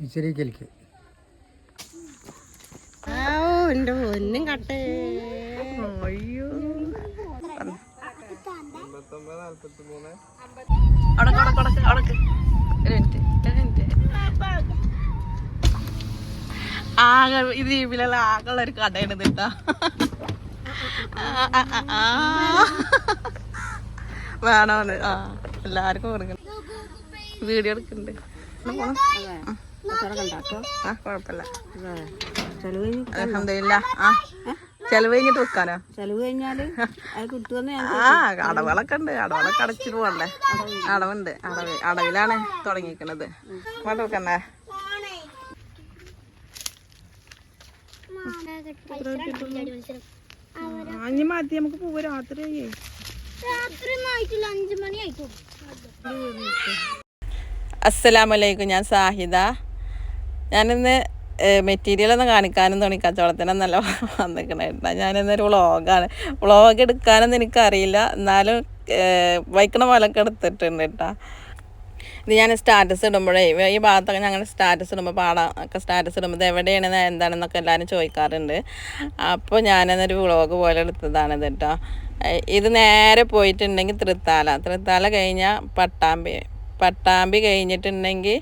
ഇച്ചിരി കലിക്ക് എന്റെ പൊന്നും കട്ടേ. അയ്യോ. ആകെ ഈ ദ്വീപിലുള്ള ആകെയുള്ള ഒരു കടയാണ് ഇത് കേട്ടോ ആ, എല്ലാവർക്കും കൊടുക്കണം. വീഡിയോ എടുക്കുന്നുണ്ട് പോണം. ആ കുഴപ്പമില്ല. ചെലവ് കഴിഞ്ഞ് അലഹമില്ല ആ ചെലവ് കഴിഞ്ഞിട്ട് വെക്കാനോ? ചെലവ് കഴിഞ്ഞാൽ അത് കിട്ടുമെന്ന് ഞാൻ ആ അടവുകളൊക്കെ ഉണ്ട്. അടവുകളൊക്കെ അടച്ചിട്ട് പോകണ്ടേ? അടവുണ്ട്. അടവ് അടവിലാണ് തുടങ്ങിയിരിക്കണത്. വേണ്ട വെക്കണ്ടേ? അഞ്ഞു മാറ്റി നമുക്ക് പോവാ. രാത്രി അസ്സലാമലൈക്കും. ഞാൻ സാഹിദ. ഞാനിന്ന് മെറ്റീരിയലൊന്നും കാണിക്കാനും തോന്നി. കച്ചവടത്തിനൊന്നല്ല വന്നിക്കണേട്ടാ ഞാനിന്നൊരു വ്ളോഗാണ്. വ്ളോഗ് എടുക്കാനൊന്നും എനിക്കറിയില്ല. എന്നാലും വൈക്കണ പോലൊക്കെ എടുത്തിട്ടുണ്ട് കേട്ടാ ഇത് ഞാൻ സ്റ്റാറ്റസ് ഇടുമ്പോഴേ ഈ ഭാഗത്തൊക്കെ ഞങ്ങൾ സ്റ്റാറ്റസ് ഇടുമ്പോൾ പാടാം ഒക്കെ സ്റ്റാറ്റസ് ഇടുമ്പോൾ ഇത് എവിടെയാണ് എന്താണെന്നൊക്കെ എല്ലാവരും ചോദിക്കാറുണ്ട്. അപ്പോൾ ഞാനെന്നൊരു വ്ളോഗ് പോലെ എടുത്തതാണ് ഇത് കേട്ടോ ഇത് നേരെ പോയിട്ടുണ്ടെങ്കിൽ തൃത്താല. തൃത്താല കഴിഞ്ഞാൽ പട്ടാമ്പി. പട്ടാമ്പി കഴിഞ്ഞിട്ടുണ്ടെങ്കിൽ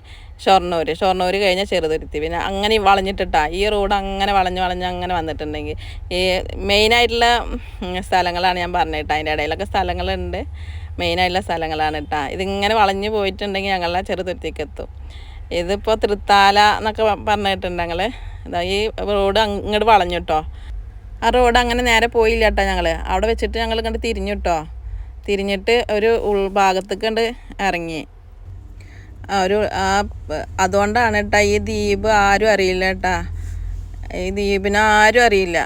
ഷൊർണൂർ ഷൊർണൂർ കഴിഞ്ഞാൽ ചെറുതുരുത്തി. പിന്നെ അങ്ങനെ വളഞ്ഞിട്ടിട്ടാ. ഈ റോഡ് അങ്ങനെ വളഞ്ഞ് വളഞ്ഞ് അങ്ങനെ വന്നിട്ടുണ്ടെങ്കിൽ ഈ മെയിനായിട്ടുള്ള സ്ഥലങ്ങളാണ് ഞാൻ പറഞ്ഞിട്ട്. അതിന്റെ ഇടയിലൊക്കെ സ്ഥലങ്ങളുണ്ട്. മെയിനായിട്ടുള്ള സ്ഥലങ്ങളാണ് കേട്ടോ ഇതിങ്ങനെ വളഞ്ഞു പോയിട്ടുണ്ടെങ്കിൽ ഞങ്ങളെ ചെറുതുരുത്തിക്ക് എത്തും. ഇതിപ്പോൾ തൃത്താല എന്നൊക്കെ പറഞ്ഞിട്ടുണ്ട് ഞങ്ങൾ ഇതാ ഈ റോഡ് അങ്ങോട്ട് വളഞ്ഞു കേട്ടോ ആ റോഡ് അങ്ങനെ നേരെ പോയില്ല കേട്ടോ ഞങ്ങൾ അവിടെ വെച്ചിട്ട് ഞങ്ങൾ കണ്ട് തിരിഞ്ഞു കേട്ടോ തിരിഞ്ഞിട്ട് ഒരു ഉൾഭാഗത്തേക്ക് കണ്ട് ഇറങ്ങി ഒരു ആ അതുകൊണ്ടാണ് കേട്ടോ ഈ ദ്വീപ് ആരും അറിയില്ല കേട്ടാ ഈ ദ്വീപിനെ ആരും അറിയില്ല.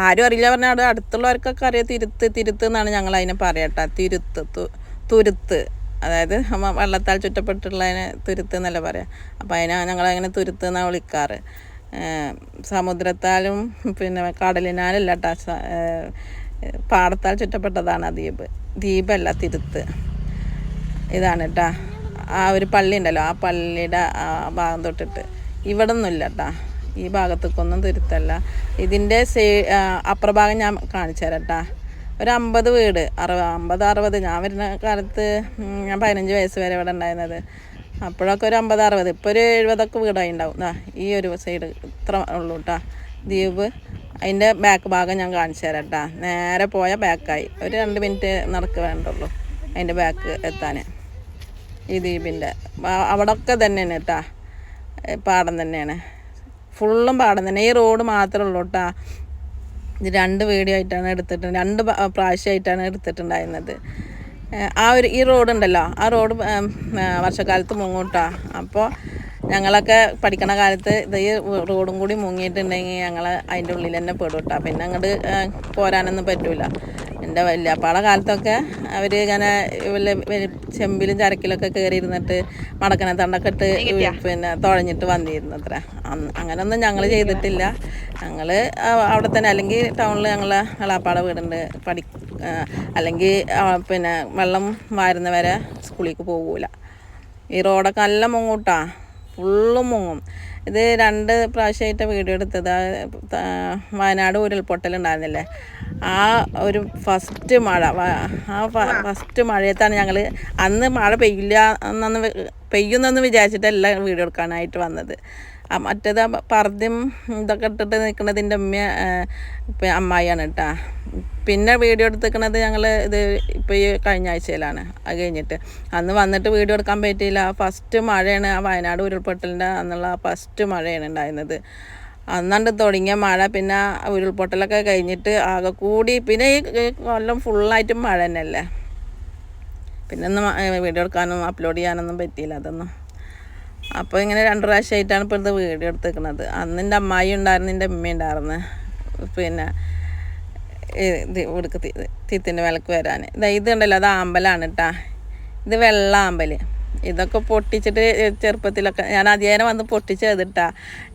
ആരും അറിയില്ല പറഞ്ഞാൽ അവിടെ അടുത്തുള്ളവർക്കൊക്കെ അറിയാം. തിരുത്ത് തിരുത്ത് എന്നാണ് ഞങ്ങൾ അതിനെ പറയട്ടെ തിരുത്ത് തുരുത്ത്. അതായത് വെള്ളത്താൽ ചുറ്റപ്പെട്ടുള്ളതിനെ തുരുത്ത് എന്നല്ല പറയാം. അപ്പോൾ അതിനെ ഞങ്ങളങ്ങനെ തുരുത്ത് എന്നാണ് വിളിക്കാറ്. സമുദ്രത്താലും പിന്നെ കടലിനാലല്ല സ- പാടത്താൽ ചുറ്റപ്പെട്ടതാണ് ദ്വീപ്. ദ്വീപല്ല തിരുത്ത്. ഇതാണ് കേട്ടാ ആ ഒരു പള്ളി ഉണ്ടല്ലോ ആ പള്ളിയുടെ ആ ഭാഗം തൊട്ടിട്ട്. ഇവിടെ ഒന്നുമില്ല കേട്ടാ ഈ ഭാഗത്തേക്കൊന്നും തിരുത്തല്ല. ഇതിന്റെ സേ അപ്രഭാഗം ഞാൻ കാണിച്ചു തരാം ഒരു അമ്പത് വീട്. അറുപത് അമ്പത് അറുപത്. ഞാൻ വരുന്ന കാലത്ത് ഞാൻ പതിനഞ്ച് വയസ്സ് വരെ ഇവിടെ ഉണ്ടായിരുന്നത്. അപ്പോഴൊക്കെ ഒരു അമ്പത് അറുപത്. ഇപ്പോൾ ഒരു എഴുപതൊക്കെ വീടായി ഉണ്ടാവും. ദാ ഈ ഒരു സൈഡ് ഇത്ര ഉള്ളൂ കേട്ടാ ദ്വീപ്. അതിന്റെ ബാക്ക് ഭാഗം ഞാൻ കാണിച്ചു തരാം നേരെ പോയ ബാക്കായി ഒരു രണ്ട് മിനിറ്റ് നടക്ക് വേണ്ടുള്ളൂ അതിന്റെ ബാക്ക് എത്താൻ. ഈ ദ്വീപിന്റെ അവിടെയൊക്കെ തന്നെയാണ് കേട്ടാ പാടം തന്നെയാണ്. ഫുള്ളും പാടം തന്നെ ഈ റോഡ് മാത്രമേ ഉള്ളൂ കേട്ടാ ഇത് രണ്ട് വീഡിയോ ആയിട്ടാണ് എടുത്തിട്ടുണ്ട് രണ്ട് പ്രാവശ്യമായിട്ടാണ് എടുത്തിട്ടുണ്ടായിരുന്നത്. ആ ഒരു ഈ റോഡ് ഉണ്ടല്ലോ ആ റോഡ് വർഷക്കാലത്ത് മുങ്ങൂട്ടാ അപ്പോൾ ഞങ്ങളൊക്കെ പഠിക്കണ കാലത്ത് ഇത് ഈ റോഡും കൂടി മുങ്ങിയിട്ടുണ്ടെങ്കിൽ ഞങ്ങൾ അതിന്റെ ഉള്ളിൽ തന്നെ പെടും കേട്ടോ പിന്നെ അങ്ങോട്ട് പോരാനൊന്നും പറ്റൂല. എന്റെ വല്യപ്പാടെ കാലത്തൊക്കെ അവർ ഇങ്ങനെ ചെമ്പിലും ചരക്കിലൊക്കെ കയറി ഇരുന്നിട്ട് മടക്കണ തണ്ടൊക്കെ ഇട്ട് പിന്നെ തുഴഞ്ഞിട്ട് വന്നിരുന്നു അത്ര അങ്ങനൊന്നും അങ്ങനെയൊന്നും ഞങ്ങൾ ചെയ്തിട്ടില്ല ഞങ്ങൾ അവിടെ തന്നെ അല്ലെങ്കിൽ ടൗണിൽ ഞങ്ങളെ എളാപ്പാടെ വീടുണ്ട്. പഠി അല്ലെങ്കിൽ പിന്നെ വെള്ളം വാരുന്നവരെ സ്കൂളിലേക്ക് പോകൂല ഈ റോഡൊക്കെ നല്ല മുങ്ങൂട്ടാ. ഫുള്ളും മുങ്ങും. ഇത് രണ്ട് പ്രാവശ്യമായിട്ട് വീഡിയോ എടുത്തത്. വയനാട് ഉരുൾപൊട്ടലുണ്ടായിരുന്നില്ലേ? ആ ഒരു ഫസ്റ്റ് മഴ ആ ഫസ്റ്റ് മഴയത്താണ് ഞങ്ങൾ അന്ന് മഴ പെയ്യില്ല എന്നൊന്ന് പെയ്യുന്നെന്ന് വിചാരിച്ചിട്ടല്ല വീഡിയോ എടുക്കാനായിട്ട് വന്നത്. മറ്റേത് പർദ്യം ഇതൊക്കെ ഇട്ടിട്ട് നിൽക്കുന്നതിന്റെ ഉമ്മ അമ്മായിയാണ് കേട്ടോ പിന്നെ വീഡിയോ എടുത്തിരിക്കുന്നത് ഞങ്ങൾ ഇത് ഇപ്പോൾ ഈ കഴിഞ്ഞ ആഴ്ചയിലാണ് അത് കഴിഞ്ഞിട്ട്. അന്ന് വന്നിട്ട് വീഡിയോ എടുക്കാൻ പറ്റിയില്ല. ഫസ്റ്റ് മഴയാണ് ആ വയനാട് ഉരുൾപൊട്ടലിന്റെ അന്നുള്ള ഫസ്റ്റ് മഴയാണ് ഉണ്ടായിരുന്നത്. അന്നാണ്ട് തുടങ്ങിയ മഴ പിന്നെ ഉരുൾപൊട്ടലൊക്കെ കഴിഞ്ഞിട്ട് ആകെ കൂടി പിന്നെ ഈ കൊല്ലം ഫുള്ളായിട്ടും മഴ തന്നെയല്ലേ? പിന്നെ വീഡിയോ എടുക്കാനും അപ്ലോഡ് ചെയ്യാനൊന്നും പറ്റിയില്ല അതൊന്നും. അപ്പോൾ ഇങ്ങനെ രണ്ട് പ്രാവശ്യമായിട്ടാണ് ഇപ്പോൾ ഇത് വീഡിയോ എടുത്തേക്കുന്നത് അന്ന് എന്റെ അമ്മായി ഉണ്ടായിരുന്നു എന്റെ ഉമ്മ ഉണ്ടായിരുന്നു. പിന്നെ ഇത് ഇവിടുക്ക് തീത്തിന്റെ വിലക്ക് വരാൻ ഇതാ ഇത് ഉണ്ടല്ലോ അത് ആമ്പലാണ് കേട്ടാ ഇത് വെള്ള ആമ്പൽ ഇതൊക്കെ പൊട്ടിച്ചിട്ട് ചെറുപ്പത്തിലൊക്കെ ഞാൻ അധ്യയനം വന്ന് പൊട്ടിച്ച് ചെയ്തിട്ടാ.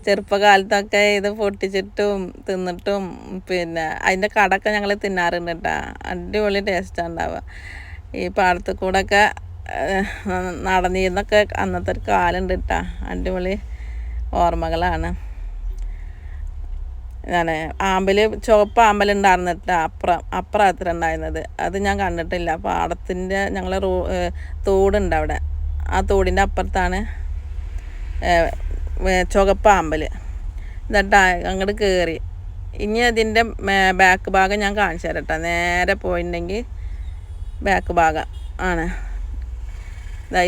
ചെറുപ്പകാലത്തൊക്കെ ഇത് പൊട്ടിച്ചിട്ടും തിന്നിട്ടും പിന്നെ അതിന്റെ കടക്കെ ഞങ്ങൾ തിന്നാറുണ്ട് കേട്ടാ അടിപൊളി ടേസ്റ്റാണ് ഉണ്ടാവുക. ഈ പാടത്ത് കൂടെ ഒക്കെ നടന്നിരുന്നൊക്കെ അന്നത്തെ ഒരു കാലുണ്ട് കേട്ടാ അടിപൊളി ഓർമ്മകളാണ്. ഞാൻ ആമ്പൽ ചുവപ്പ് ആമ്പൽ കേട്ടോ അപ്പുറം അപ്പുറം അത്ര ഉണ്ടായിരുന്നത്. അത് ഞാൻ കണ്ടിട്ടില്ല. പാടത്തിന്റെ ഞങ്ങളെ റോ തോടുണ്ട് അവിടെ. ആ തോടിന്റെ അപ്പുറത്താണ് ചുവപ്പാമ്പൽ എന്നിട്ട് അങ്ങോട്ട് കയറി ഇനി അതിന്റെ ബാക്ക് ഭാഗം ഞാൻ കാണിച്ചു തരാം കേട്ടോ നേരെ പോയിട്ടുണ്ടെങ്കിൽ ബാക്ക് ഭാഗം ആണ്.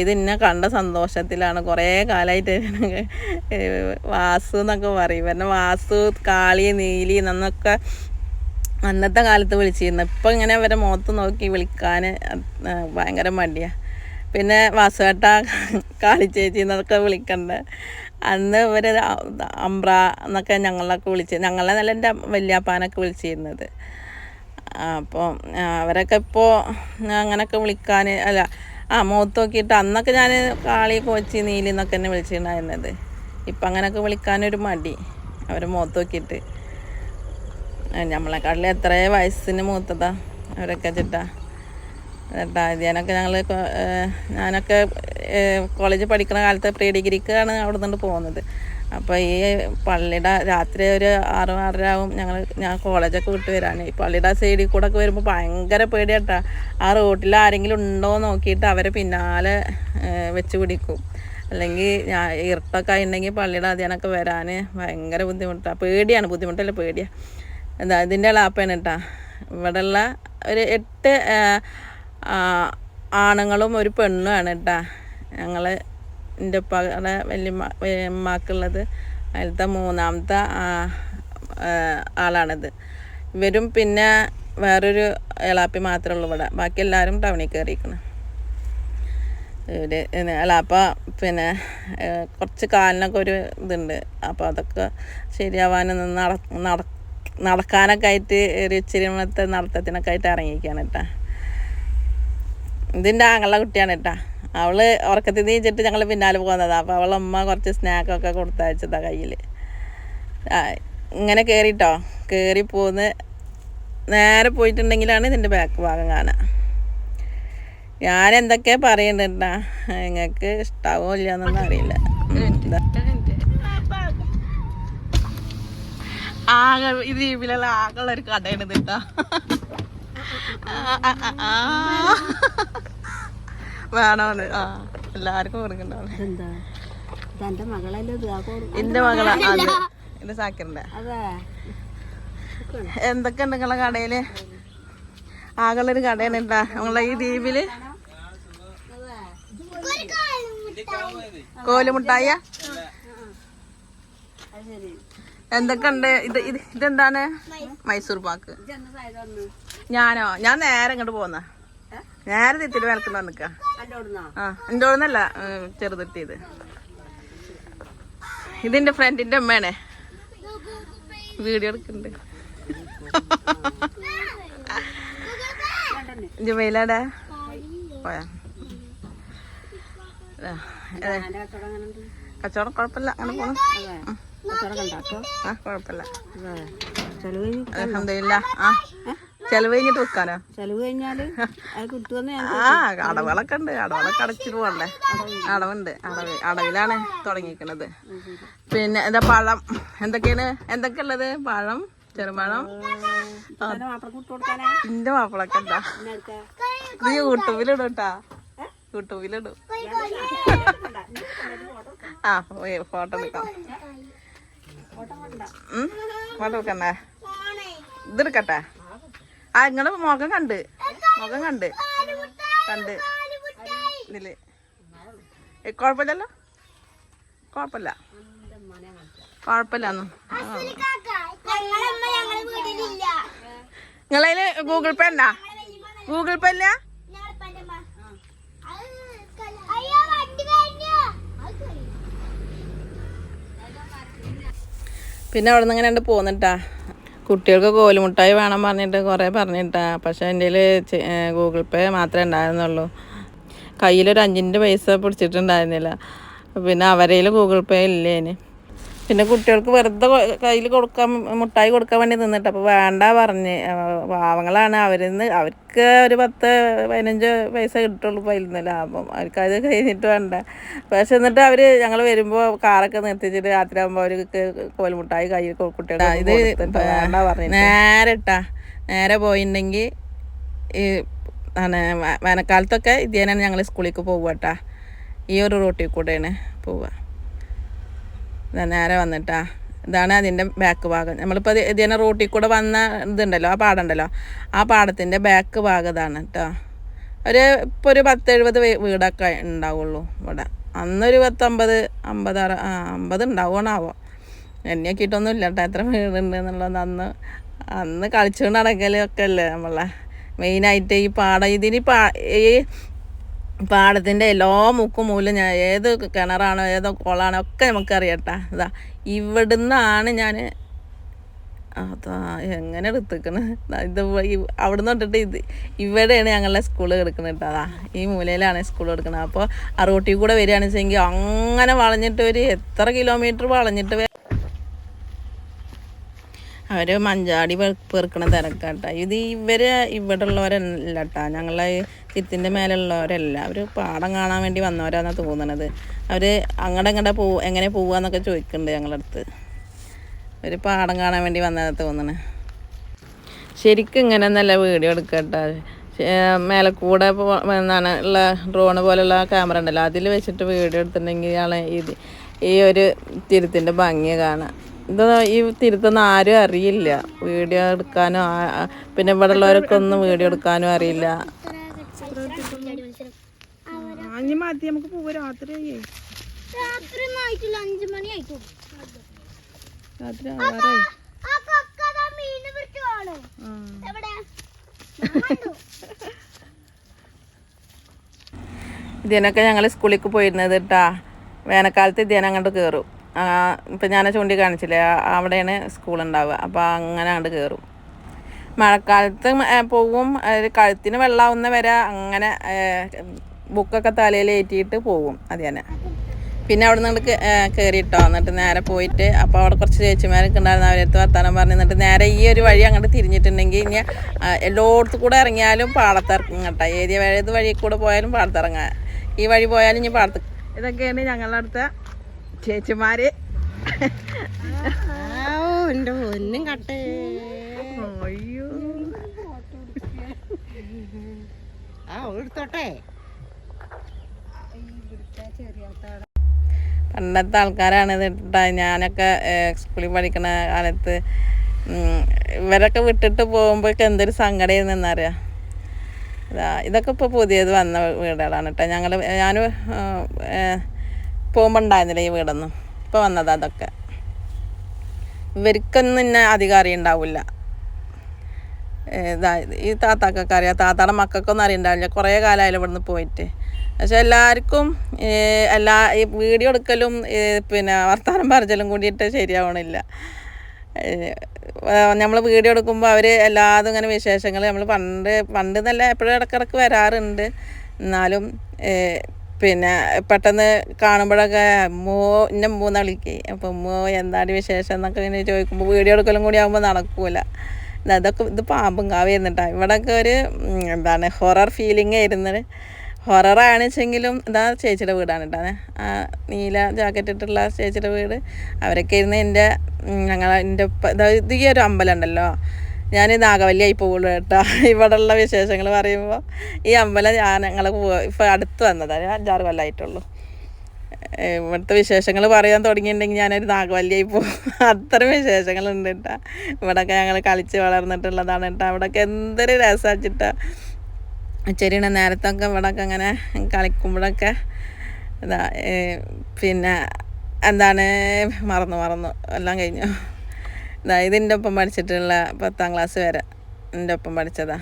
ഇത് എന്നെ കണ്ട സന്തോഷത്തിലാണ്. കുറേ കാലമായിട്ട് വാസു എന്നൊക്കെ പറയും. പിന്നെ വാസു കാളി നീലി എന്നൊക്കെ അന്നത്തെ കാലത്ത് വിളിച്ചിരുന്നു. ഇപ്പം ഇങ്ങനെ അവരെ മുഖത്ത് നോക്കി വിളിക്കാൻ ഭയങ്കര മടിയാണ് പിന്നെ വാസുവേട്ട കാളി ചേച്ചി എന്നൊക്കെ വിളിക്കണ്ട്. അന്ന് ഇവർ അമ്പ്ര എന്നൊക്കെ ഞങ്ങളൊക്കെ വിളിച്ച് ഞങ്ങളെ നല്ല എന്റെ വല്യാപ്പാനൊക്കെ വിളിച്ചിരുന്നത്. അപ്പോൾ അവരൊക്കെ ഇപ്പോൾ അങ്ങനെയൊക്കെ വിളിക്കാൻ അല്ല ആ മുഖത്ത് നോക്കിയിട്ട് അന്നൊക്കെ ഞാൻ കാളി കോച്ചി നീലി എന്നൊക്കെ തന്നെ വിളിച്ചിട്ടുണ്ടായിരുന്നത്. ഇപ്പം അങ്ങനെയൊക്കെ വിളിക്കാനൊരു മടി അവർ മുഖത്ത് നോക്കിയിട്ട്. നമ്മളെക്കാട്ടിൽ എത്ര വയസ്സിന് മൂത്തതാ അവരൊക്കെ ചേട്ടാ ഞാനൊക്കെ ഞങ്ങൾ ഞാനൊക്കെ കോളേജ് പഠിക്കുന്ന കാലത്ത് പ്രീ ഡിഗ്രിക്കാണ് അവിടെ നിന്ന് പോകുന്നത്. അപ്പോൾ ഈ പള്ളിയുടെ രാത്രി ഒരു ആറ് ആറര ആവും ഞങ്ങൾ ഞാൻ കോളേജൊക്കെ വിട്ട് വരാൻ ഈ പള്ളിയുടെ സൈഡിൽ കൂടെ ഒക്കെ വരുമ്പോൾ ഭയങ്കര പേടിയാട്ടാ. ആ റോട്ടിൽ ആരെങ്കിലും ഉണ്ടോ നോക്കിയിട്ട് അവരെ പിന്നാലെ വെച്ച് പിടിക്കും. അല്ലെങ്കിൽ ഞാൻ ഇരുട്ടൊക്കെ ഉണ്ടെങ്കിൽ പള്ളിയുടെ അതിനൊക്കെ വരാൻ ഭയങ്കര ബുദ്ധിമുട്ടാണ് പേടിയാണ് ബുദ്ധിമുട്ടല്ല പേടിയാണ് എന്താ ഇതിന്റെ ലാപ്പാണ് കേട്ടാ ഇവിടെയുള്ള ഒരു എട്ട് ആണുങ്ങളും ഒരു പെണ്ണുമാണ് കേട്ടാ ഞങ്ങൾ എന്റെ ഉപ്പയുടെ വലിയ ഉമ്മാക്കുള്ളത് അതിലത്തെ മൂന്നാമത്തെ ആളാണിത്. ഇവരും പിന്നെ വേറൊരു എളാപ്പി മാത്രമേ ഉള്ളൂ ഇവിടെ. ബാക്കി എല്ലാവരും ടൗണിൽ കയറിയിരിക്കണം ഇവർ എളാപ്പ പിന്നെ കുറച്ച് കാലിനൊക്കെ ഒരു ഇതുണ്ട്. അപ്പോൾ അതൊക്കെ ശരിയാവാനൊന്നും നട നട നടക്കാനൊക്കെ ആയിട്ട് ഒരു ഇച്ചിരി നടത്തത്തിനൊക്കെ ആയിട്ട് ഇറങ്ങിയിരിക്കുകയാണ് കേട്ടാ ഇതിന്റെ ആങ്ങളുടെ കുട്ടിയാണ് കേട്ടോ അവൾ ഉറക്കത്തിൽ നീച്ചിട്ട് ഞങ്ങൾ പിന്നാലെ പോകുന്നതാണ് അപ്പോൾ അവളെ അമ്മ കുറച്ച് സ്നാക്കൊക്കെ കൊടുത്തയച്ചതാണ് കയ്യിൽ ഇങ്ങനെ കയറിട്ടോ കയറി പോന്ന് നേരെ പോയിട്ടുണ്ടെങ്കിലാണ് ഇതിന്റെ ബാക്ക് ഭാഗം കാണുക ഞാൻ എന്തൊക്കെ പറയുന്നുണ്ടാ നിങ്ങൾക്ക് ഇഷ്ടാവോ ഇല്ലയെന്നൊന്നും അറിയില്ല. ആകെ ഇത് ദ്വീപിലുള്ള ആകെയുള്ള ഒരു കടയാണ് ഇതിട്ടാ വേണോന്ന്. ആ എല്ലാവർക്കും കൊടുക്കണ്ടാവും എന്താ മകളല്ലേ ആ എന്റെ മകളാ അത് എന്റെ സാക്കറിന്റെ എന്തൊക്കെ ഉണ്ട് നിങ്ങളെ കടയിൽ? ആകളൊരു കടയാണ് കേട്ടാ നമ്മളെ ഈ ദ്വീപിൽ? കോലുമുട്ടായ? എന്തൊക്കെ ഉണ്ട് ഇത് ഇത് ഇതെന്താണ്? മൈസൂർ പാക്ക്. ഞാനോ? ഞാൻ നേരെ ഇങ്ങോട്ട് പോന്ന. നേരെ തിരിച്ചിട്ട് വിളക്കുന്ന നിക്ക. എന്റെ ഓടുന്നോ ആ എന്റെ ഓടുന്നല്ല ചെറുതിട്ടിയത് ഇതിന്റെ ഫ്രണ്ടിന്റെ അമ്മയാണേ. വീഡിയോ എടുക്കുന്നുണ്ട് ജുമയിലാടെ പോയാ. കച്ചവടം കൊഴപ്പില്ല കുഴപ്പമില്ല അങ്ങനെ പോണു. ആ കുഴപ്പമില്ല. കഴിഞ്ഞ് അലഹമില്ല ആ. ചെലവ് കഴിഞ്ഞിട്ട് വെക്കാനാ? ചെലവ് കഴിഞ്ഞാൽ ആ അടവുകളൊക്കെ ഉണ്ട്. അടവുകളൊക്കെ അടച്ചിട്ട് പോകണ്ടേ? അടവുണ്ട്. അടവ്. അടവിലാണ് തുടങ്ങിയിരിക്കണത്. പിന്നെ എന്താ പഴം? എന്തൊക്കെയാണ്? എന്തൊക്കെ ഉള്ളത്? പഴം ചെറുപഴം എന്റെ മാപ്പിളൊക്കെ ഉണ്ടാ നീ യൂട്യൂബിലിടും കേട്ടാ യൂട്യൂബിലിടും. ആ ഫോട്ടോ എടുക്കാം. ഫോട്ടോ എടുക്കണ്ടേ? ഇതെടുക്കട്ടെ ആ നിങ്ങൾ മുഖം കണ്ട്. മുഖം കണ്ട്. കണ്ട്. ഇതിൽ. കൊഴപ്പില്ല നിങ്ങളതിൽ ഗൂഗിൾ പേ ഉണ്ടാ? ഗൂഗിൾ പേ ഇല്ല? പിന്നെ അവിടെ നിന്ന് ഉണ്ട് പോന്നിട്ടാ. കുട്ടികൾക്ക് കോലുമുട്ടായി വേണം പറഞ്ഞിട്ട് കുറേ പറഞ്ഞിട്ടാ. പക്ഷെ എന്റെ ഗൂഗിൾ പേ മാത്രമേ ഉണ്ടായിരുന്നുള്ളൂ. കയ്യിലൊരു അഞ്ചിന്റെ പൈസ പിടിച്ചിട്ടുണ്ടായിരുന്നില്ല. പിന്നെ അവരേൽ ഗൂഗിൾ പേ ഇല്ലേന് പിന്നെ കുട്ടികൾക്ക് വെറുതെ കയ്യിൽ കൊടുക്കാൻ മുട്ടായി കൊടുക്കാൻ വേണ്ടി നിന്നിട്ട് അപ്പോൾ വേണ്ട പറഞ്ഞ്. പാവങ്ങളാണ് പാവങ്ങളാണ് അവരിന്ന്. അവർക്ക് ഒരു പത്ത് പതിനഞ്ച് പൈസ കിട്ടുള്ളൂ അതിൽ നിന്ന് ലാഭം. അവർക്ക് അത് കഴിഞ്ഞിട്ട് വേണ്ട. പക്ഷെ എന്നിട്ട് അവർ ഞങ്ങൾ വരുമ്പോൾ കാറൊക്കെ നിർത്തിച്ചിട്ട് രാത്രിയാകുമ്പോൾ അവർക്ക് കോൽമുട്ടായി കയ്യിൽ കുട്ടികൾ ഇത് വേണ്ട പറഞ്ഞു നേരെ ഇട്ടാ. നേരെ പോയിട്ടുണ്ടെങ്കിൽ ഈ ആണ് വേനൽക്കാലത്തൊക്കെ ഇതേനാണ് ഞങ്ങൾ സ്കൂളിലേക്ക് പോവുക കേട്ടാ ഈ ഒരു റൂട്ടിൽ കൂടെയാണ് പോവുക നേരെ വന്നിട്ടാ. ഇതാണ് അതിന്റെ ബാക്ക് ഭാഗം. നമ്മളിപ്പോൾ ഇതിനെ റൂട്ടിൽ കൂടെ വന്ന ഇതുണ്ടല്ലോ ആ പാടമുണ്ടല്ലോ ആ പാടത്തിന്റെ ബാക്ക് ഭാഗം ഇതാണ് കേട്ടോ ഒരു ഇപ്പോൾ ഒരു പത്തെഴുപത് വീടൊക്കെ ഉണ്ടാവുള്ളൂ ഇവിടെ. അന്നൊരു പത്തമ്പത് അമ്പത് അറ ആ അമ്പത് ഉണ്ടാവണാവോ എണ്ണിയാക്കിയിട്ടൊന്നും ഇല്ല കേട്ടോ എത്ര വീടുണ്ട് എന്നുള്ളത് അന്ന് അന്ന് കളിച്ചുകൊണ്ട് നടക്കലൊക്കെ അല്ലേ നമ്മളെ. മെയിനായിട്ട് ഈ പാടം ഇതിന് പാ ഈ പാടത്തിന്റെ എല്ലാ മുക്കും മൂലം ഞാൻ ഏത് കിണറാണോ ഏതോ കുളമാണോ ഒക്കെ നമുക്കറിയട്ടാ. ഇതാ ഇവിടുന്നാണ് ഞാൻ അതാ എങ്ങനെ എടുത്തേക്കണ്? ഇത് അവിടെ നിന്ന് തൊട്ടിട്ട് ഇത് ഇവിടെയാണ് ഞങ്ങളുടെ സ്കൂൾ കിടക്കുന്നത് കേട്ടോ. അതാ ഈ മൂലയിലാണ് സ്കൂൾ കിടക്കുന്നത്. അപ്പോൾ ആ കൂടെ വരികയാണെന്ന് വെച്ചെങ്കിൽ അങ്ങനെ വളഞ്ഞിട്ട് ഒരു എത്ര കിലോമീറ്റർ വളഞ്ഞിട്ട് അവർ മഞ്ചാടി പെറുക്കണ തിരക്കാട്ടോ. ഇത് ഇവർ ഇവിടെ ഉള്ളവരല്ല കേട്ടോ. ഞങ്ങളെ ചിത്തിന്റെ മേലുള്ളവരല്ല അവർ പാടം കാണാൻ വേണ്ടി വന്നവരാന്നാണ് തോന്നണത്. അവർ അങ്ങടെ അങ്ങടെ പോ എങ്ങനെ പോവാന്നൊക്കെ ചോദിക്കുന്നുണ്ട് ഞങ്ങളുടെ അടുത്ത് ഒരു പാടം കാണാൻ വേണ്ടി വന്നതാണ് തോന്നണേ. ശരിക്കും ഇങ്ങനെ നല്ല വീഡിയോ എടുക്കട്ടാ. മേലെ കൂടെ എന്താണ് ഉള്ള ഡ്രോണ് പോലുള്ള ക്യാമറ ഉണ്ടല്ലോ അതിൽ വെച്ചിട്ട് വീഡിയോ എടുത്തിട്ടുണ്ടെങ്കിൽ ആണ് ഇത് ഈ ഒരു തിരുത്തിന്റെ ഭംഗി കാണാം. ഇത് ഈ തിരുത്തുന്ന ആരും അറിയില്ല. വീഡിയോ എടുക്കാനോ പിന്നെ ഇവിടെ ഉള്ളവരൊക്കെ ഒന്നും വീഡിയോ എടുക്കാനും അറിയില്ല. ഇനി മതി നമുക്ക് പോവാ. രാത്രി ആയിട്ടില്ല. അഞ്ചു മണി ആയിട്ടു ഇതിനൊക്കെ ഞങ്ങൾ സ്കൂളിലേക്ക് പോയിരുന്നത് കേട്ടാ വേനൽക്കാലത്ത് ഇതിനെ അങ്ങോട്ട് കയറും ഇപ്പം ഞാൻ ചൂണ്ടിക്കാണിച്ചില്ലേ കാണിച്ചില്ലേ? അവിടെയാണ് സ്കൂൾ ഉണ്ടാവുക. അപ്പോൾ അങ്ങനെ അങ്ങോട്ട് കയറും മഴക്കാലത്ത് പോവും. കഴുത്തിന് വെള്ളമാവുന്ന വരെ അങ്ങനെ ബുക്കൊക്കെ തലയിൽ ഏറ്റിയിട്ട് പോവും അത് തന്നെ പിന്നെ അവിടെ നിന്ന് കയറിയിട്ടോ എന്നിട്ട് നേരെ പോയിട്ട് അപ്പോൾ അവിടെ കുറച്ച് ചേച്ചിമാരൊക്കെ ഉണ്ടായിരുന്നു. അവരടുത്ത് വർത്താനം പറഞ്ഞ് എന്നിട്ട് നേരെ ഈ ഒരു വഴി അങ്ങോട്ട് തിരിഞ്ഞിട്ടുണ്ടെങ്കിൽ ഇനി എല്ലായിടത്തു കൂടെ ഇറങ്ങിയാലും പാടത്തിറക്കും കേട്ടോ. ഏത് ഏത് വഴി കൂടെ പോയാലും പാടത്തിറങ്ങാം. ഈ വഴി പോയാലും ഇനി പാടത്ത് ഇതൊക്കെയാണ് ഞങ്ങളുടെ അടുത്ത ചേച്ചിമാര്. പൊന്നും കട്ടേ. അയ്യോ. ആ എടുത്തോട്ടെ പണ്ടത്തെ ആൾക്കാരാണ് ഇത് ഇട്ടിട്ടാ ഞാനൊക്കെ സ്കൂളിൽ പഠിക്കുന്ന കാലത്ത് ഇവരൊക്കെ വിട്ടിട്ട് പോകുമ്പോഴൊക്കെ എന്തൊരു സങ്കടമായിരുന്നു എന്നറിയാം? ഇതാ ഇതൊക്കെ ഇപ്പോൾ പുതിയത് വന്ന വീടുകളാണ് കേട്ടോ. ഞങ്ങൾ ഞാൻ പോകുമ്പോൾ ഉണ്ടായിരുന്നില്ല ഈ വീടൊന്നും. ഇപ്പോൾ വന്നതാ അതൊക്കെ. ഇവർക്കൊന്നും ഇന്നെ അധികം അറിയുണ്ടാവില്ല ഇതാ ഈ താത്താക്കൊക്കെ അറിയാം താത്താടെ മക്കൾക്കൊന്നും അറിയണ്ടാവില്ല. കുറേ കാലമായാലും ഇവിടുന്ന് പോയിട്ട്. പക്ഷെ എല്ലാവർക്കും എല്ലാ ഈ വീഡിയോ എടുക്കലും പിന്നെ വർത്തമാനം പറച്ചലും കൂടിയിട്ട് ശരിയാവണില്ല. നമ്മൾ വീഡിയോ എടുക്കുമ്പോൾ അവർ എല്ലാതും ഇങ്ങനെ വിശേഷങ്ങൾ നമ്മൾ പണ്ട് പണ്ട് നല്ല എപ്പോഴും ഇടക്കിടക്ക് വരാറുണ്ട്. എന്നാലും പിന്നെ പെട്ടെന്ന് കാണുമ്പോഴൊക്കെ അമ്മോ എന്നെ മൂന്ന് വിളിക്കേ. അപ്പം അമ്മോ എന്താണ് വിശേഷം എന്നൊക്കെ ഇങ്ങനെ ചോദിക്കുമ്പോൾ വീഡിയോ എടുക്കലും കൂടി ആകുമ്പോൾ നടക്കൂല. അതൊക്കെ ഇത് പാമ്പും കാവ് കാവായിരുന്നിട്ടാ ഇവിടെയൊക്കെ ഒരു എന്താണ് ഹൊറർ ഫീലിംഗ് ആയിരുന്നത്. ഹൊററാണ് വെച്ചെങ്കിലും ഇതാ ചേച്ചിയുടെ വീടാണ് കേട്ടോ ആ നീല ജാക്കറ്റ് ഇട്ടുള്ള ചേച്ചിയുടെ വീട്. അവരൊക്കെ ഇരുന്ന് എന്റെ ഞങ്ങൾ എന്റെ ഇത് ഈ ഒരു അമ്പലം ഉണ്ടല്ലോ ഞാൻ നാഗവല്ലി ആയി പോകുള്ളൂ കേട്ടോ. ഇവിടെയുള്ള വിശേഷങ്ങൾ പറയുമ്പോൾ ഈ അമ്പലം ഞാൻ ഞങ്ങൾ ഇപ്പോൾ അടുത്ത് വന്നതാണ് അഞ്ചാറ് കൊല്ലമായിട്ടുള്ളൂ ഇവിടുത്തെ വിശേഷങ്ങൾ പറയാൻ തുടങ്ങിയിട്ടുണ്ടെങ്കിൽ ഞാനൊരു നാഗവല്ലിയായി പോകും അത്രയും വിശേഷങ്ങളുണ്ട് കേട്ടോ ഇവിടെയൊക്കെ ഞങ്ങൾ കളിച്ച് വളർന്നിട്ടുള്ളതാണ് കേട്ടോ അവിടെയൊക്കെ എന്തൊരു രസമാച്ചിട്ടാ ചെറിയ നേരത്തൊക്കെ ഇവിടെയൊക്കെ അങ്ങനെ കളിക്കുമ്പോഴൊക്കെ ഇതാ പിന്നെ എന്താണ് മറന്നു മറന്നു എല്ലാം കഴിഞ്ഞു. ഇതാ ഇതിന്റെ ഒപ്പം പഠിച്ചിട്ടുള്ള പത്താം ക്ലാസ് വരെ എന്റെ ഒപ്പം പഠിച്ചതാ.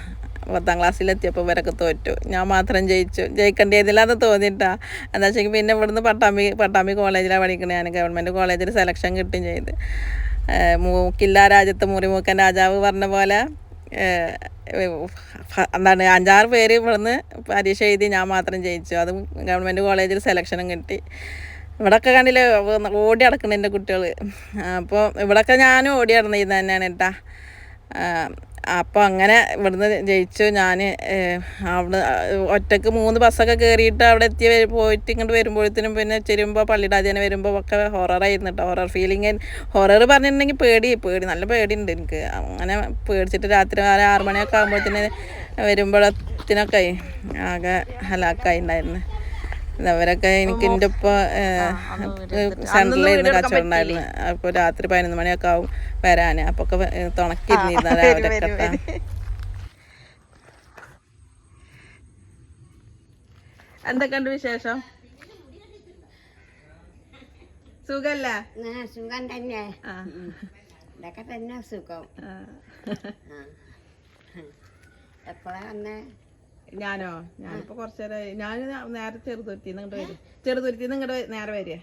പത്താം ക്ലാസ്സിലെത്തിയപ്പോൾ ഇവരൊക്കെ തോറ്റു. ഞാൻ മാത്രം ജയിച്ചു. ജയിക്കേണ്ടതില്ലാന്ന് തോന്നിയിട്ടാ? എന്താ വെച്ചെങ്കിൽ പിന്നെ ഇവിടുന്ന് പട്ടാമ്പി പട്ടാമ്പി കോളേജിലാണ് പഠിക്കുന്നത് ഞാൻ ഗവൺമെന്റ് കോളേജിൽ സെലക്ഷൻ കിട്ടുകയും ചെയ്ത്. മൂക്കില്ല രാജ്യത്ത് മുറിമൂക്കൻ രാജാവ് പറഞ്ഞ പോലെ എന്താണ് അഞ്ചാറ് പേര് ഇവിടുന്ന് പരീക്ഷ എഴുതി ഞാൻ മാത്രം ജയിച്ചു. അതും ഗവൺമെന്റ് കോളേജിൽ സെലക്ഷനും കിട്ടി. ഇവിടെയൊക്കെ കണ്ടില്ലേ ഓടി നടക്കണം എന്റെ കുട്ടികൾ അപ്പോൾ ഇവിടെയൊക്കെ ഞാനും ഓടി നടന്നിരുന്നു തന്നെയാണ് കേട്ടാ അപ്പോൾ അങ്ങനെ ഇവിടുന്ന് ജയിച്ചു. ഞാൻ അവിടെ ഒറ്റയ്ക്ക് മൂന്ന് ബസ്സൊക്കെ കയറിയിട്ട് അവിടെ എത്തി പോയിട്ട് ഇങ്ങോട്ട് വരുമ്പോഴത്തേനും പിന്നെ ചെരുമ്പോൾ പള്ളിയുടെ വരുമ്പോൾ ഒക്കെ ഹൊററായിരുന്നു കേട്ടോ ഹൊറർ ഫീലിംഗ് ഹൊറർ പറഞ്ഞിട്ടുണ്ടെങ്കിൽ പേടി പേടി. നല്ല പേടിയുണ്ട് എനിക്ക്. അങ്ങനെ പേടിച്ചിട്ട് രാത്രി ഒരു ആറ് മണിയൊക്കെ ആകുമ്പോഴത്തേന് വരുമ്പോഴത്തിനൊക്കെ ആകെ ഹലാക്കായി ഉണ്ടായിരുന്നു. അവരൊക്കെ എനിക്ക് എന്റെ ഒപ്പ സെൻട്രലായിരുന്നു കച്ചവടം ഉണ്ടായിരുന്നു. അപ്പോൾ രാത്രി പതിനൊന്ന് മണിയൊക്കെ ആവും വരാൻ അപ്പോൾ ഒക്കെ തുണക്കിരുന്നിരുന്ന രാവിലെ ട്ടാ. എന്തൊക്കെയുണ്ട് വിശേഷം? സുഖല്ല? സുഖം തന്നെ. ഇതൊക്കെ തന്നെ സുഖം. എപ്പോഴാ വന്നേ? ഞാനോ? ഞാനിപ്പോ കുറച്ചു നേരം ഞാൻ നേരെ ചെറുതുരുത്തി ഇങ്ങോട്ട് വരും. ചെറുതുരുത്തി ഇങ്ങോട്ട് നേരെ വരിക.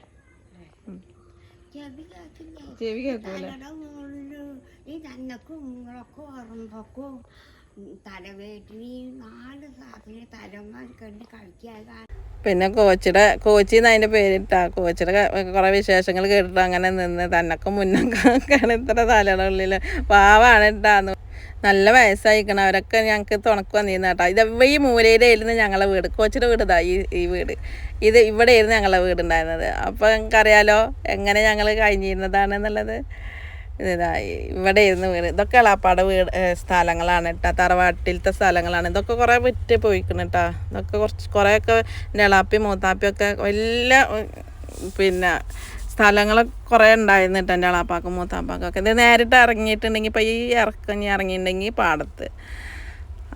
ചെവി കേൾക്കൂല തന്നക്കും നിങ്ങളൊക്കെ ഉറമ്പക്കും തലവേറ്റിന് നാല് സാധനം തലമാർക്കണ്ട് കളിക്കാൻ പിന്നെ കോച്ചിയുടെ കോച്ചിന്ന് അതിന്റെ പേരിട്ടാ കോച്ചിയുടെ കുറേ വിശേഷങ്ങൾ കേട്ടിട്ട് അങ്ങനെ നിന്ന് തന്നൊക്കെ മുന്നൊക്കെ ഇത്ര തലകളിൽ പാവാണ് ഇട്ടാന്ന് നല്ല വയസ്സായിക്കണം അവരൊക്കെ ഞങ്ങൾക്ക് തുണക്ക് വന്നിരുന്ന കേട്ടോ. ഇത് ഈ മൂലയിലായിരുന്നു ഞങ്ങളെ വീട് കോച്ചിയുടെ വീട് ഇതാ ഈ ഈ വീട്. ഇത് ഇവിടെ ആയിരുന്നു ഞങ്ങളെ വീടുണ്ടായിരുന്നത്. അപ്പോൾ ഞങ്ങൾക്കറിയാലോ എങ്ങനെ ഞങ്ങൾ കഴിഞ്ഞിരുന്നതാണെന്നുള്ളത്. ഇവിടെ ഇരുന്ന് വീട് ഇതൊക്കെ പട വീട് സ്ഥലങ്ങളാണ് കേട്ടോ തറവാട്ടിലത്തെ സ്ഥലങ്ങളാണ്. ഇതൊക്കെ കുറേ വിറ്റ് പോയിക്കണം കേട്ടോ ഇതൊക്കെ കുറച്ച് കുറേയൊക്കെ ഇളാപ്പി മൂത്താപ്പിയൊക്കെ വലിയ പിന്നെ സ്ഥലങ്ങൾ കുറേ ഉണ്ടായിരുന്നു കേട്ടോ എന്റെ മൂത്താപ്പാക്കും ഒക്കെ. ഇത് നേരിട്ട് ഇറങ്ങിയിട്ടുണ്ടെങ്കിൽ ഇപ്പോൾ ഈ ഇറക്കഞ്ഞി ഇറങ്ങിയിട്ടുണ്ടെങ്കിൽ പാടത്ത്.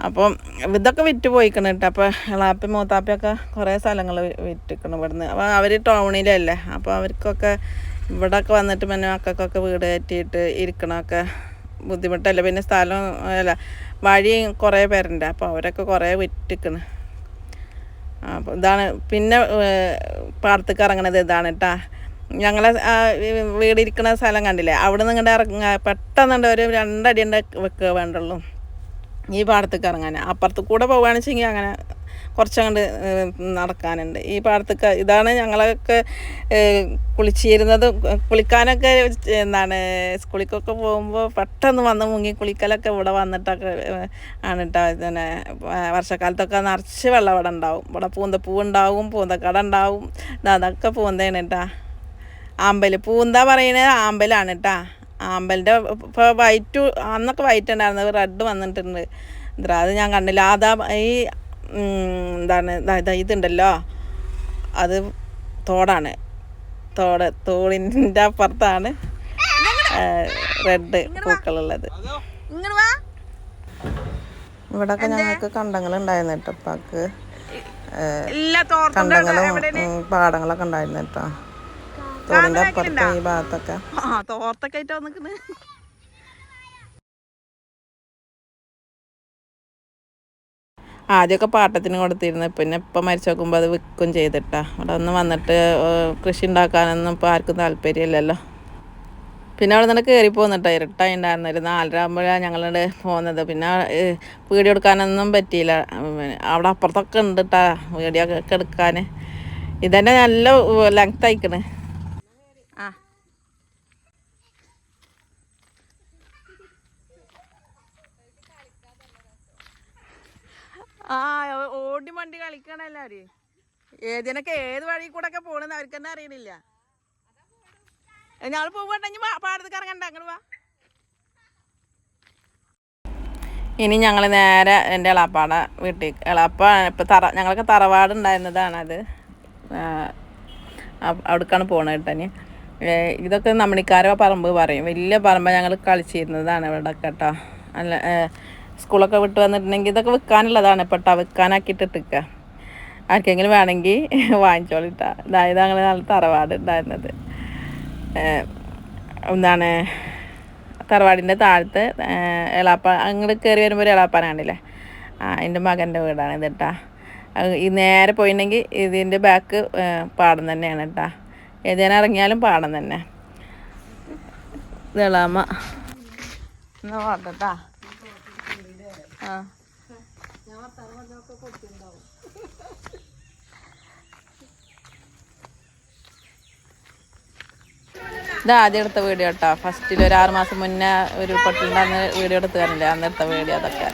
അപ്പം ഇതൊക്കെ വിറ്റ് പോയിക്കണം കേട്ടോ അപ്പോൾ ഇളാപ്പി മൂത്താപ്പിയൊക്കെ കുറേ സ്ഥലങ്ങൾ വിറ്റിക്കണം ഇവിടുന്ന്. അപ്പോൾ അവർ ടൗണിലല്ലേ. അപ്പോൾ അവർക്കൊക്കെ ഇവിടെയൊക്കെ വന്നിട്ട് പിന്നെ മക്കൾക്കൊക്കെ വീട് കയറ്റിയിട്ട് ഇരിക്കണമൊക്കെ ബുദ്ധിമുട്ടല്ല. പിന്നെ സ്ഥലം അല്ല വഴി കുറേ പേരുണ്ട്. അപ്പോൾ അവരൊക്കെ കുറേ വിറ്റിക്കണ്. അപ്പോൾ ഇതാണ് പിന്നെ പാടത്തേക്ക് ഇറങ്ങണത് ഇതാണ് കേട്ടാ. ഞങ്ങളെ വീട് ഇരിക്കുന്ന വീടിരിക്കണ സ്ഥലം കണ്ടില്ലേ? അവിടെ നിന്ന് ഇങ്ങോട്ട് ഇറങ്ങ പെട്ടെന്നുണ്ട് ഒരു രണ്ടടി വെക്കുക വേണ്ടുള്ളൂ. ഈ പാടത്തേക്ക് ഇറങ്ങാൻ അപ്പുറത്ത് കൂടെ പോവുകയാണെന്ന് വെച്ചെങ്കിൽ അങ്ങനെ കുറച്ചങ്ങോട്ട് നടക്കാനുണ്ട്. ഈ പാടത്തൊക്കെ ഇതാണ് ഞങ്ങളൊക്കെ കുളിച്ചിരുന്നത്. കുളിക്കാനൊക്കെ എന്താണ് സ്കൂളിക്കൊക്കെ പോകുമ്പോൾ പെട്ടെന്ന് വന്ന് മുങ്ങി കുളിക്കലൊക്കെ ഇവിടെ വന്നിട്ടൊക്കെ ആണ് കേട്ടോ വ- വർഷക്കാലത്തൊക്കെ നിറച്ച് വെള്ളം ഇവിടെ ഉണ്ടാവും ഇവിടെ പൂന്തപ്പൂ ഉണ്ടാവും പൂന്തക്കട ഉണ്ടാവും അതൊക്കെ പൂന്തയാണ് കേട്ടാ ആമ്പൽ പൂന്ത പറയുന്നത് ആമ്പലാണ് കേട്ടാ ആമ്പലിന്റെ ഇപ്പോൾ വൈറ്റ് അന്നൊക്കെ വൈറ്റ് ഉണ്ടായിരുന്നത്. റെഡ് വന്നിട്ടുണ്ട്. അത് ഞാൻ കണ്ടില്ല. അതാ ഈ എന്താണ് ഇതുണ്ടല്ലോ. അത് തോടാണ്. തോട് തോടിന്റെ അപ്പുറത്താണ് റെഡ് പൂക്കളുള്ളത്. ഇവിടൊക്കെ ഞങ്ങൾക്ക് കണ്ടങ്ങൾ ഉണ്ടായിരുന്നു കേട്ടോ ഉപ്പാക്ക് കണ്ടങ്ങളും പാടങ്ങളൊക്കെ ഉണ്ടായിരുന്നു കേട്ടോ. തോടിന്റെ അപ്പുറത്ത് ഈ ഭാഗത്തൊക്കെ. തോർത്തൊക്കെ ആയിട്ട് വന്നിക്കണ്. ആദ്യമൊക്കെ പാട്ടത്തിന് കൊടുത്തിരുന്നു. പിന്നെ ഇപ്പം മരിച്ചു നോക്കുമ്പോൾ അത് വിൽക്കും ചെയ്തിട്ടാ. അവിടെ ഒന്ന് വന്നിട്ട് കൃഷി ഉണ്ടാക്കാനൊന്നും ഇപ്പോൾ ആർക്കും താല്പര്യമില്ലല്ലോ. പിന്നെ അവിടെ നിന്ന് കയറി പോന്നിട്ടോ. ഇരുട്ടായി ഉണ്ടായിരുന്നു ഒരു നാലര ഞങ്ങളുടെ പോകുന്നത് പിന്നെ കൊടുക്കാനൊന്നും എടുക്കാനൊന്നും പറ്റിയില്ല അവിടെ അപ്പുറത്തൊക്കെ ഉണ്ട് കേട്ടാ വീടിയൊക്കെ എടുക്കാൻ ഇതന്നെ നല്ല ലെങ്ത് അയക്കണ് ആ ആ ഓടി വണ്ടി കളിക്കണം എല്ലാവരും ഏതിനൊക്കെ ഏത് വഴി കൂടെ ഒക്കെ പോണെന്ന് അവർക്ക് തന്നെ അറിയണില്ല ഞങ്ങൾ പോവണ്ടെങ്കിൽ പാടത്ത് കറങ്ങണ്ട അങ്ങോട്ട് വാ. ഇനി ഞങ്ങൾ നേരെ എന്റെ എളാപ്പാടെ വീട്ടിൽ എളാപ്പ ഇപ്പം തറ ഞങ്ങൾക്ക് തറവാട് ഉണ്ടായിരുന്നതാണത് അവിടേക്കാണ് പോണത് കേട്ടോ ഇതൊക്കെ നമ്മളിക്കാരോ പറമ്പ് പറയും. വലിയ പറമ്പ് ഞങ്ങൾ കളിച്ചിരുന്നതാണ് ഇവിടെ കേട്ടോ. അല്ല സ്കൂളൊക്കെ വിട്ട് വന്നിട്ടുണ്ടെങ്കിൽ ഇതൊക്കെ വിൽക്കാനുള്ളതാണ് പെട്ടാ വിൽക്കാനാക്കിയിട്ടിട്ടിക്ക ആർക്കെങ്കിലും വേണമെങ്കിൽ വാങ്ങിച്ചോളിട്ടാ. അതായത് അങ്ങനെ നല്ല തറവാട് ഉണ്ടായിരുന്നത്. എന്താണ് തറവാടിന്റെ താഴത്ത് എളാപ്പ അങ്ങോട്ട് കയറി വരുമ്പോൾ ഒരു കണ്ടില്ലേ ആ എന്റെ മകന്റെ വീടാണ് ഇത് കേട്ടാ ഈ നേരെ പോയിട്ടുണ്ടെങ്കിൽ ഇതിന്റെ ബാക്ക് പാടം തന്നെയാണ് കേട്ടാ ഏതിനെ ഇറങ്ങിയാലും പാടം തന്നെ. ഇളാമ എന്നാ ആ ഇത് ആദ്യം എടുത്ത വീഡിയോ കേട്ടോ. ഫസ്റ്റിൽ ഒരു ആറ് മാസം മുന്നേ ഒരു പൊട്ടിന്റെ അന്ന് വീഡിയോ എടുത്ത് തരണ്ടേ അന്ന് എടുത്ത വീഡിയോ അതൊക്കെ.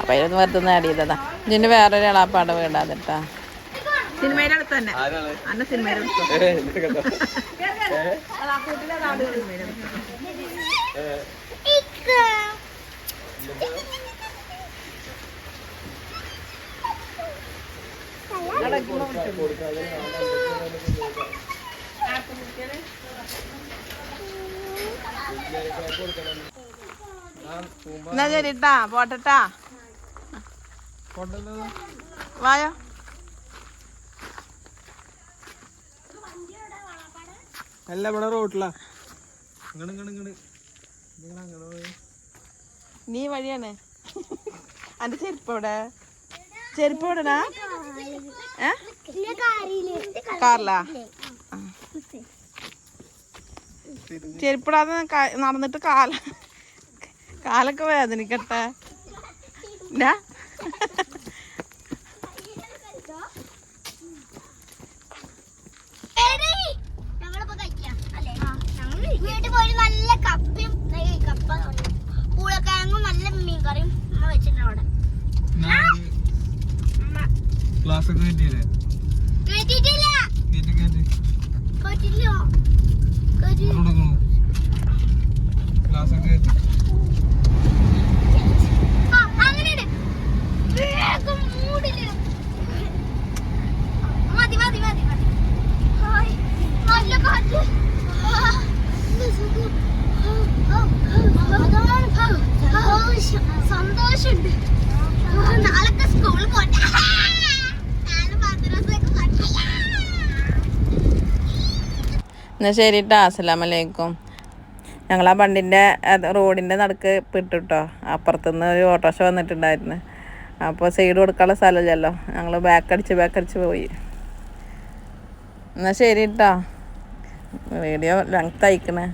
അപ്പം അതിലൊന്ന് വെറുതെ നേടിയതാ ആഡ് ചെയ്തതാ. ഇതിന്റെ വേറൊരു എളാപ്പാടെ വീടാ കേട്ടോ. സിനിമയുടെ അടുത്ത് തന്നെ. അന്ന സിനിമയുടെ അടുത്ത്. എന്നാ ശരി ഇട്ടാ പോട്ടെട്ടാ. വായോ. അല്ല ഇവിടെ റോട്ടിലാ. നീ വഴിയാണ്. അന്റെ ചെരുപ്പ് എവിടെ? ചെരുപ്പ് എവിടെടാ? ചെരുപ്പിടാതെ നടന്നിട്ട് കാല കാലൊക്കെ വേദനിക്കട്ടെ ഞാ എടീ, ഞങ്ങളിപ്പോ കഴിക്കാം, അല്ലേ? വീട്ടിൽ പോയി നല്ല കപ്പയും ഏയ് കപ്പ പൂളക്കിഴങ്ങും നല്ല മീൻ കറിയും അമ്മ വെച്ചിട്ടുണ്ട് അവിടെ ക്ലാസ് ഒക്കെ കിട്ടിയില്ലേ കേട്ടിട്ടില്ല കേറ്റി കേറ്റി കേട്ടില്ലോ കേട്ടി കൊടുക്കണു ക്ലാസ് ഒക്കെ കേറ്റി ആ, അങ്ങനെയാണ്. വേഗം മൂടിൽ. മതി, മതി, മതി, മതി. ഹായ്, നല്ല കാറ്റ്. ആ, എന്ത് സുഖം. ആ, ആ, അതാണ് സന്തോഷം. സന്തോഷമുണ്ട് ആ, നാളൊക്കെ സ്കൂളിൽ പോട്ടെ നാളെ മദ്രസയൊക്കെ പോട്ടെ എന്നാ ശരി കേട്ടോ അസ്സലാമലൈക്കും ഞങ്ങൾ ആ വണ്ടിന്റെ റോഡിന്റെ നടുക്ക് പെട്ടുട്ടോ. അപ്പുറത്തുനിന്ന് ഒരു ഓട്ടോറിക്ഷ വന്നിട്ടുണ്ടായിരുന്നു. അപ്പോൾ സൈഡ് കൊടുക്കാനുള്ള സ്ഥലമില്ലല്ലോ. ഞങ്ങൾ ബാക്കടിച്ച് ബാക്കടിച്ച് പോയി. എന്നാൽ ശരി കേട്ടോ വീഡിയോ ലെങ്ത് അയക്കണേ